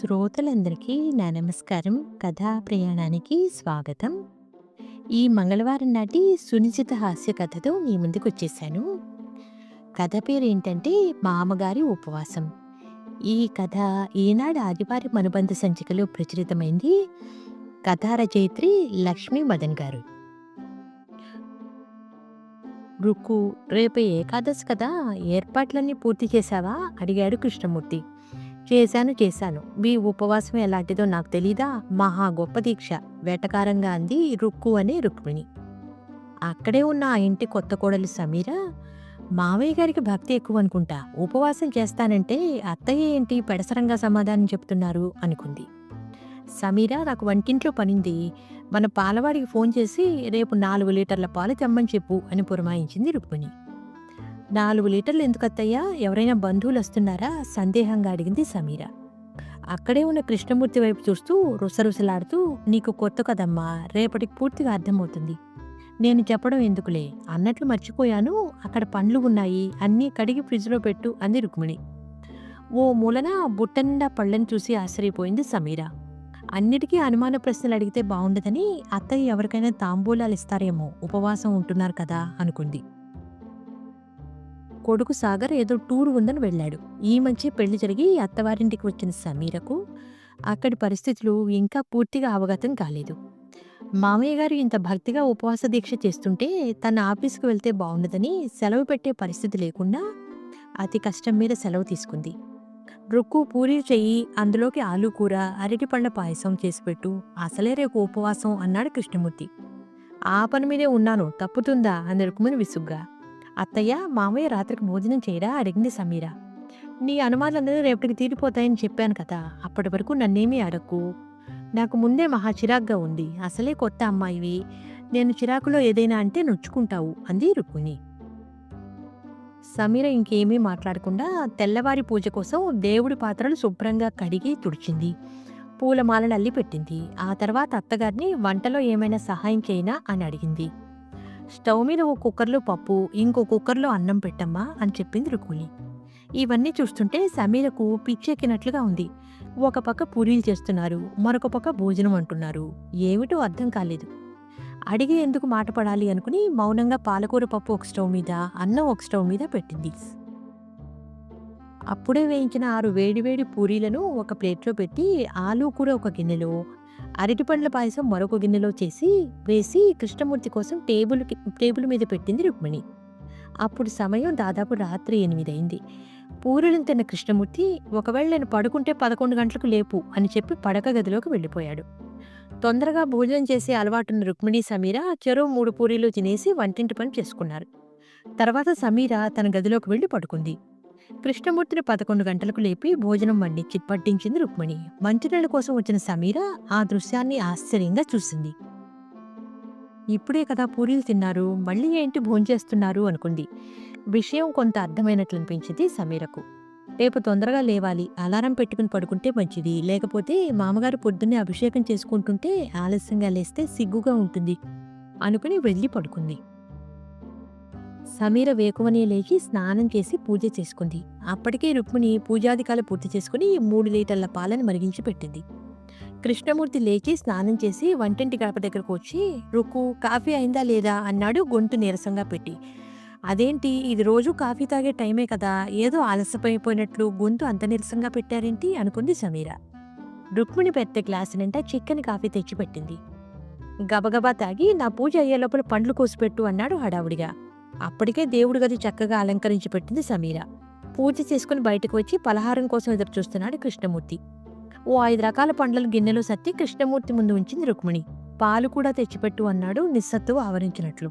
శ్రోతలందరికీ నా నమస్కారం. కథా ప్రయాణానికి స్వాగతం. ఈ మంగళవారం నాటి సునిశ్చిత హాస్య కథతో మీ ముందుకొచ్చేసాను. కథ పేరు ఏంటంటే 'మామగారి ఉపవాసం'. ఈ కథ ఈనాడు ఆదివారం అనుబంధ సంచికలో ప్రచురితమైంది. కథా రచయిత్రి లక్ష్మీ మదన్ గారు. రుక్కు రేపు ఏకాదశి కదా! ఏర్పాట్లన్నీ పూర్తి చేశావా? అడిగాడు కృష్ణమూర్తి. చేశాను చేశాను. మీ ఉపవాసం ఎలాంటిదో నాకు తెలీదా? మహా గొప్ప దీక్ష వేటకారంగా అంది రుక్కు అనే రుక్మిణి. అక్కడే ఉన్న ఆ ఇంటి కొత్త కోడలు సమీర మావయ్య గారికి భక్తి ఎక్కువ అనుకుంటా ఉపవాసం చేస్తానంటే అత్తయ్య ఏంటి పెడసరంగా సమాధానం చెప్తున్నారు అనుకుంది. సమీర నాకు వంటింట్లో పనింది మన పాలవాడికి ఫోన్ చేసి రేపు నాలుగు లీటర్ల పాలు తెమ్మని చెప్పు అని పురమాయించింది రుక్మిణి. నాలుగు లీటర్లు ఎందుకు అత్తయ్యా ఎవరైనా బంధువులు వస్తున్నారా సందేహంగా అడిగింది సమీర. అక్కడే ఉన్న కృష్ణమూర్తి వైపు చూస్తూ రుసరుసలాడుతూ నీకు కొత్త కదమ్మా! రేపటికి పూర్తిగా అర్థమవుతుంది. నేను చెప్పడం ఎందుకులే. అన్నట్లు మర్చిపోయాను. అక్కడ పండ్లు ఉన్నాయి. అన్నీ కడిగి ఫ్రిడ్జ్‌లో పెట్టు అంది రుక్మిణి. ఓ మూలన బుట్టనిండా పళ్ళని చూసి ఆశ్చర్యపోయింది సమీర. అన్నిటికీ అనుమాన ప్రశ్నలు అడిగితే బాగుండదని అత్తయ్య ఎవరికైనా తాంబూలాలు ఇస్తారేమో ఉపవాసం ఉంటున్నారు కదా అనుకుంది. కొడుకు సాగర్ ఏదో టూర్ ఉందని వెళ్ళాడు. ఈ మధ్య పెళ్ళి జరిగి అత్తవారింటికి వచ్చిన సమీరకు అక్కడి పరిస్థితులు ఇంకా పూర్తిగా అవగతం కాలేదు. మామయ్య గారు ఇంత భక్తిగా ఉపవాస దీక్ష చేస్తుంటే తన ఆఫీస్‌కి వెళ్తే బాగుండదని సెలవు పెట్టే పరిస్థితి లేకుండా అతి కష్టం మీద సెలవు తీసుకుంది. రుక్కు పూరీలు చెయ్యి అందులోకి ఆలు కూర, అరటిపళ్ళ పాయసం చేసిపెట్టు. అసలే రేపు ఉపవాసం అన్నాడు కృష్ణమూర్తి. ఆ పని మీదే ఉన్నాను తప్పుతుందా? అని రుక్కుమని విసుగ్గా. అత్తయ్య మామయ్య రాత్రికి భోజనం చేయరా? అడిగింది సమీర. నీ అనుమానాలన్నీ రేపటికి తీరిపోతాయని చెప్పాను కదా! అప్పటి వరకు నన్నేమీ అడక్కు. నాకు ముందే మహా చిరాగ్గా ఉంది. అసలే కొత్త అమ్మాయివి. నేను చిరాకులో ఏదైనా అంటే నొచ్చుకుంటావు అంది రుక్మిణి. సమీర ఇంకేమీ మాట్లాడకుండా తెల్లవారి పూజ కోసం దేవుడి పాత్రలు శుభ్రంగా కడిగి తుడిచింది. పూలమాలలు అల్లి పెట్టింది. ఆ తర్వాత అత్తగారిని వంటలో ఏమైనా సహాయం చేయనా అని అడిగింది. స్టవ్ మీద ఓ కుక్కర్‌లో పప్పు, ఇంకో కుక్కర్‌లో అన్నం పెట్టమ్మా అని చెప్పింది రుక్మిణి. ఇవన్నీ చూస్తుంటే సమీరకు పిచ్చెక్కినట్లుగా ఉంది. ఒక పక్క పూరీలు చేస్తున్నారు. మరొక పక్క భోజనం అంటున్నారు. ఏమిటో అర్థం కాలేదు. అడిగి ఎందుకు మాట పడాలి అనుకుని మౌనంగా పాలకూర పప్పు ఒక స్టవ్ మీద, అన్నం ఒక స్టవ్ మీద పెట్టింది. అప్పుడే వేయించిన ఆరు వేడివేడి పూరీలను ఒక ప్లేట్‌లో పెట్టి ఆలూ కూర ఒక గిన్నెలో, అరటిపండ్ల పాయసం మరొక గిన్నెలో చేసి వేసి కృష్ణమూర్తి కోసం టేబుల్‌కి టేబుల్ మీద పెట్టింది రుక్మిణి. అప్పుడు సమయం దాదాపు రాత్రి ఎనిమిది అయింది. పూరులను తిన్న కృష్ణమూర్తి ఒకవేళ నేను పడుకుంటే 11 గంటలకు లేపు అని చెప్పి పడక గదిలోకి వెళ్ళిపోయాడు. తొందరగా భోజనం చేసే అలవాటున్న రుక్మిణి, సమీర చెరువు మూడు పూరీలు తినేసి వంటింటి పని చేసుకున్నారు. తర్వాత సమీర తన గదిలోకి వెళ్ళి పడుకుంది. కృష్ణమూర్తిని 11 గంటలకు లేపి భోజనం వండించి పట్టించింది రుక్మిణి. మంచినీళ్ళ కోసం వచ్చిన సమీర ఆ దృశ్యాన్ని ఆశ్చర్యంగా చూసింది. ఇప్పుడే కదా పూరీలు తిన్నారు. మళ్ళీ ఏంటి భోంచేస్తున్నారు అనుకుంది. విషయం కొంత అర్థమైనట్లు అనిపించింది సమీరకు. రేపు తొందరగా లేవాలి. అలారం పెట్టుకుని పడుకుంటే మంచిది. లేకపోతే మామగారు పొద్దున్నే అభిషేకం చేసుకుంటుంటే ఆలస్యంగా లేస్తే సిగ్గుగా ఉంటుంది అనుకుని వెళ్ళి పడుకుంది. సమీర వేకువనే లేచి స్నానం చేసి పూజ చేసుకుంది. అప్పటికే రుక్మిణి పూజాదికాలు పూర్తి చేసుకుని మూడు లీటర్ల పాలను మరిగించి పెట్టింది. కృష్ణమూర్తి లేచి స్నానం చేసి వంటింటి గడప దగ్గరకు వచ్చి రుక్కు కాఫీ అయిందా లేదా అన్నాడు గొంతు నీరసంగా పెట్టి. అదేంటి ఇది రోజు కాఫీ తాగే టైమే కదా! ఏదో ఆలస్యమైపోయినట్లు గొంతు అంత నీరసంగా పెట్టారేంటి అనుకుంది సమీర. రుక్మిణి పెద్ద గ్లాసు నిండా చిక్కని కాఫీ తెచ్చిపెట్టింది. గబగబా తాగి నా పూజ అయ్యే లోపల పండ్లు కోసిపెట్టు అన్నాడు హడావుడిగా. అప్పటికే దేవుడి గది చక్కగా అలంకరించి పెట్టింది సమీర. పూజ చేసుకుని బయటకు వచ్చి పలహారం కోసం ఎదురుచూస్తున్నాడు కృష్ణమూర్తి. ఓ ఐదు రకాల పండ్లను గిన్నెలో సత్తి కృష్ణమూర్తి ముందు ఉంచింది రుక్మిణి. పాలు కూడా తెచ్చిపెట్టు అన్నాడు నిస్సత్తు ఆవరించినట్లు.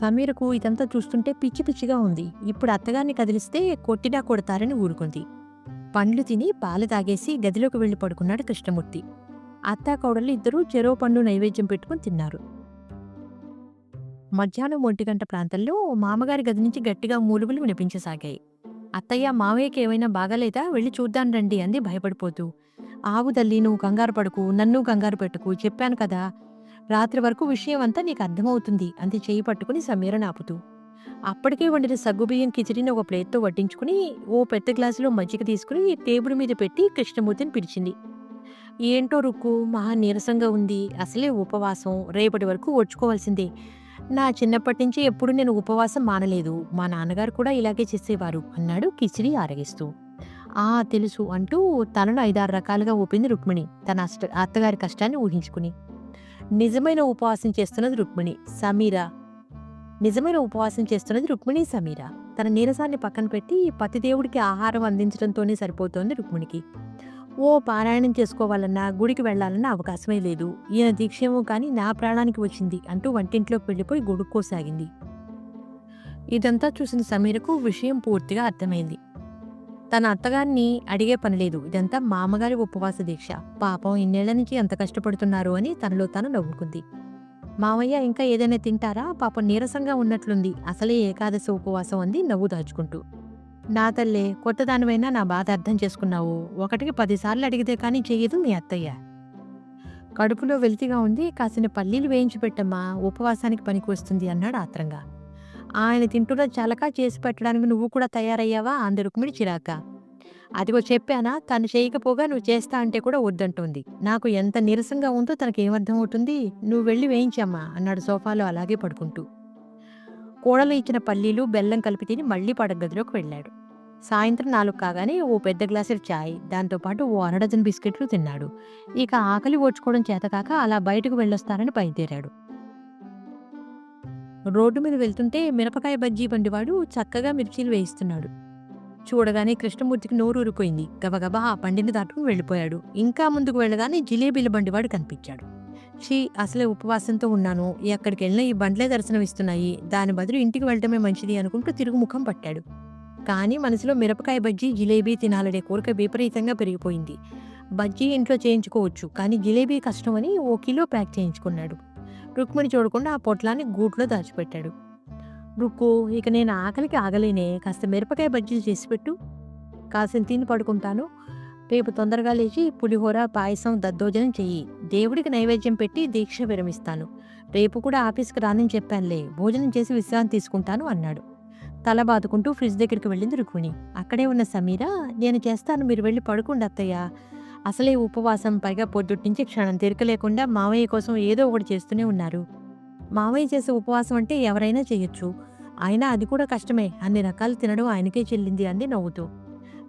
సమీరకు ఇదంతా చూస్తుంటే పిచ్చి పిచ్చిగా ఉంది. ఇప్పుడు అత్తగారిని కదిలిస్తే కొట్టినా కొడతారని ఊరుకుంది. పండ్లు తిని పాలు తాగేసి గదిలోకి వెళ్ళి పడుకున్నాడు కృష్ణమూర్తి. అత్తాకోడళ్ళు ఇద్దరూ చెరో పండు నైవేద్యం పెట్టుకుని తిన్నారు. మధ్యాహ్నం ఒంటిగంట ప్రాంతంలో మామగారి గది నుంచి గట్టిగా మూలుగులు వినిపించసాగాయి. అత్తయ్య మావయ్యకి ఏమైనా బాగాలేదా? వెళ్ళి చూద్దాం రండి అంది భయపడిపోతూ. ఆవు తల్లి నువ్వు కంగారు పడుకు నన్ను కంగారు పెట్టుకు చెప్పాను కదా! రాత్రి వరకు విషయం అంతా నీకు అర్థమవుతుంది అంది చేయి పట్టుకుని సమీరను ఆపుతూ. అప్పటికే వండిన సగ్గుబియ్యం కిచడిని ఒక ప్లేట్‌తో వడ్డించుకుని, ఓ పెద్ద గ్లాసులో మజ్జిగ తీసుకుని టేబుల్ మీద పెట్టి కృష్ణమూర్తిని పిలిచింది. ఏంటో రుక్కు మహా నీరసంగా ఉంది. అసలే ఉపవాసం. రేపటి వరకు ఒడ్చుకోవాల్సిందే నా చిన్నప్పటి నుంచి ఎప్పుడూ నేను ఉపవాసం మానలేదు. మా నాన్నగారు కూడా ఇలాగే చేసేవారు అన్నాడు కిచిడి ఆరగిస్తూ. ఆ! తెలుసు అంటూ తనను ఐదారు రకాలుగా ఊపింది రుక్మిణి తన అష్ట అత్తగారి కష్టాన్ని ఊహించుకుని. నిజమైన ఉపవాసం చేస్తున్నది రుక్మిణి. సమీర. నిజమైన ఉపవాసం చేస్తున్నది రుక్మిణి సమీర. తన నీరసాన్ని పక్కన పెట్టి పతిదేవుడికి ఆహారం అందించడంతోనే సరిపోతోంది రుక్మిణికి. ఓ పారాయణం చేసుకోవాలన్నా, గుడికి వెళ్ళాలన్నా అవకాశమే లేదు. ఈయన దీక్షేమో కానీ నా ప్రాణానికి వచ్చింది అంటూ వంటింట్లోకి వెళ్ళిపోయి గొడుక్కోసాగింది. ఇదంతా చూసిన సమీరకు విషయం పూర్తిగా అర్థమైంది. తన అత్తగారిని అడిగే పనిలేదు. ఇదంతా మామగారి ఉపవాస దీక్ష. పాపం ఇన్నేళ్ళ నుంచి ఎంత కష్టపడుతున్నారు అని తనలో తాను నవ్వుకుంది. మావయ్య ఇంకా ఏదైనా తింటారా? పాపం నీరసంగా ఉన్నట్లుంది. అసలే ఏకాదశి ఉపవాసం అంది నవ్వు దాచుకుంటూ. నా తల్లే కొత్తదానివైనా నా బాధ అర్థం చేసుకున్నావు. ఒకటికి పదిసార్లు అడిగితే కానీ చెయ్యదు మీ అత్తయ్య. కడుపులో వెలితిగా ఉంది. కాసిన పల్లీలు వేయించి పెట్టమ్మా ఉపవాసానికి పనికి వస్తుంది అన్నాడు ఆత్రంగా. ఆయన తింటున్న చలక చేసి పెట్టడానికి నువ్వు కూడా తయారయ్యావా? అంది చిరాక అదిగో చెప్పానా తను చేయకపోగా నువ్వు చేస్తా అంటే కూడా వద్దంటుంది నాకు ఎంత నీరసంగా ఉందో తనకేమర్థమవుతుంది? నువ్వు వెళ్ళి వేయించమ్మా అన్నాడు సోఫాలో అలాగే పడుకుంటూ. కోడలు ఇచ్చిన పల్లీలు, బెల్లం కలిపి తిని మళ్ళీ పడగదిలోకి వెళ్ళాడు. సాయంత్రం నాలుగు కాగానే ఓ పెద్ద గ్లాసులు చాయ్, దాంతోపాటు ఓ అరడజన్ బిస్కెట్లు తిన్నాడు. ఇక ఆకలి ఓడ్చుకోవడం చేతకాక అలా బయటకు వెళ్ళొస్తానని బయలుదేరాడు. రోడ్డు మీద వెళ్తుంటే మిరపకాయ బజ్జీ బండివాడు చక్కగా మిర్చీలు వేయిస్తున్నాడు. చూడగానే కృష్ణమూర్తికి నోరూరిపోయింది. గబగబా ఆ బండిని దాటుకుని వెళ్ళిపోయాడు. ఇంకా ముందుకు వెళ్ళగానే జిలేబీల బండివాడు కనిపించాడు. షీ అసలే ఉపవాసంతో ఉన్నాను. ఎక్కడికెళ్ళినా ఈ బండ్లే దర్శనం ఇస్తున్నాయి దాని బదులు ఇంటికి వెళ్ళటమే మంచిది అనుకుంటూ తిరుగుముఖం పట్టాడు. కానీ మనసులో మిరపకాయ బజ్జీ, జిలేబీ తినాలనే కోరిక విపరీతంగా పెరిగిపోయింది. బజ్జీ ఇంట్లో చేయించుకోవచ్చు. కానీ జిలేబీ కష్టమని ఓ కిలో ప్యాక్ చేయించుకున్నాడు. రుక్మిణి చూడకుండా ఆ పొట్లాన్ని గూట్లో దాచిపెట్టాడు. రుక్కు ఇక నేను ఆకలికి ఆగలేనే. కాస్త మిరపకాయ బజ్జీలు చేసిపెట్టు. కాసిన తిని పడుకుంటాను. రేపు తొందరగా లేచి పులిహోర, పాయసం, దద్దోజనం చెయ్యి. దేవుడికి నైవేద్యం పెట్టి దీక్ష విరమిస్తాను. రేపు కూడా ఆఫీస్‌కి రానని చెప్పానులే. భోజనం చేసి విశ్రాంతి తీసుకుంటాను అన్నాడు. తల బాదుకుంటూ ఫ్రిడ్జ్ దగ్గరికి వెళ్ళింది రుక్మిణి. అక్కడే ఉన్న సమీర నేను చేస్తాను మీరు వెళ్ళి పడుకోండి అత్తయ్య. అసలే ఉపవాసం పైగా పొద్దుట్నుంచి క్షణం తీరిక లేకుండా మావయ్య కోసం ఏదో ఒకటి చేస్తూనే ఉన్నారు. మావయ్య చేసే ఉపవాసం అంటే ఎవరైనా చేయొచ్చు అయినా అది కూడా కష్టమే. అన్ని రకాలు తినడం ఆయనకే చెల్లింది అంది నవ్వుతూ.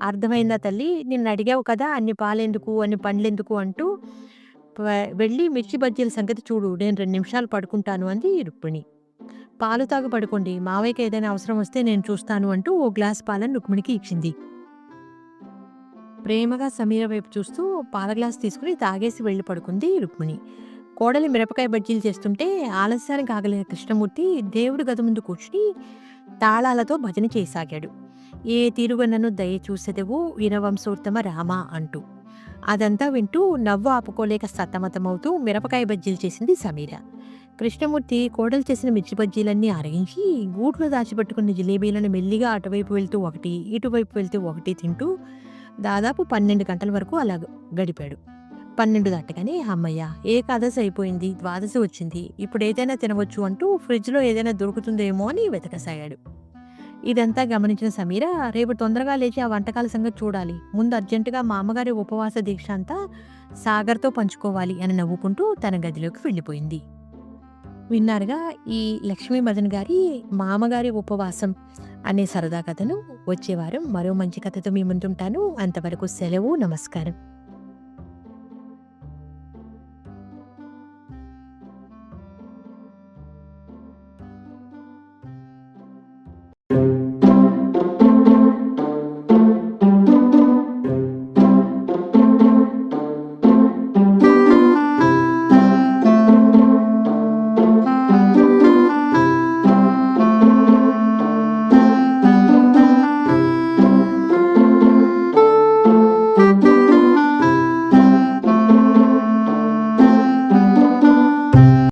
అర్థమైందా నిన్ను అడిగావు కదా అన్ని పాలెందుకు, అన్ని పండ్లెందుకు అంటూ వెళ్ళి మిర్చి బజ్జీల సంగతి చూడు. నేను రెండు నిమిషాలు పడుకుంటాను అంది రుక్మిణి. పాలు తాగు పడుకోండి. మావయ్యకి ఏదైనా అవసరం వస్తే నేను చూస్తాను అంటూ ఓ గ్లాస్ పాలను రుక్మిణికి ఇచ్చింది. ప్రేమగా సమీర వైపు చూస్తూ పాల గ్లాస్ తీసుకుని తాగేసి వెళ్ళి పడుకుంది రుక్మిణి. కోడలి మిరపకాయ బజ్జీలు చేస్తుంటే ఆలస్యానికి ఆగలేని కృష్ణమూర్తి దేవుడి గది ముందు కూర్చుని తాళాలతో భజన చేయసాగాడు. ఏ తీరుగనను దయచూసెదవు వినవంశోత్తమ రామ అంటూ. అదంతా వింటూ నవ్వు ఆపుకోలేక సతమతమవుతూ మిరపకాయ బజ్జీలు చేసింది సమీర. కృష్ణమూర్తి కోడలు చేసిన మిర్చి బజ్జీలన్నీ అరగించి గూట్లో దాచిపెట్టుకున్న జిలేబీలను మెల్లిగా అటువైపు వెళ్తూ ఒకటి, ఇటువైపు వెళ్తూ ఒకటి తింటూ దాదాపు 12 గంటల వరకు అలా గడిపాడు. 12 దాటగానే హమ్మయ్య! ఏకాదశి అయిపోయింది. ద్వాదశి వచ్చింది. ఇప్పుడేదైనా తినవచ్చు అంటూ ఫ్రిడ్జ్‌లో ఏదైనా దొరుకుతుందేమో అని వెతకసాగాడు. ఇదంతా గమనించిన సమీర రేపు తొందరగా లేచి ఆ వంటకాల సంగతి చూడాలి. ముందు అర్జెంటుగా మా అమ్మగారి ఉపవాస దీక్ష అంతా సాగర్‌తో పంచుకోవాలి అని నవ్వుకుంటూ తన గదిలోకి వెళ్ళిపోయింది. విన్నారుగా ఈ లక్ష్మీ మదన్ గారి మామగారి ఉపవాసం అనే సరదా కథను. వచ్చే వారం మరో మంచి కథతో మీ ముందుంటాను. అంతవరకు సెలవు. నమస్కారం.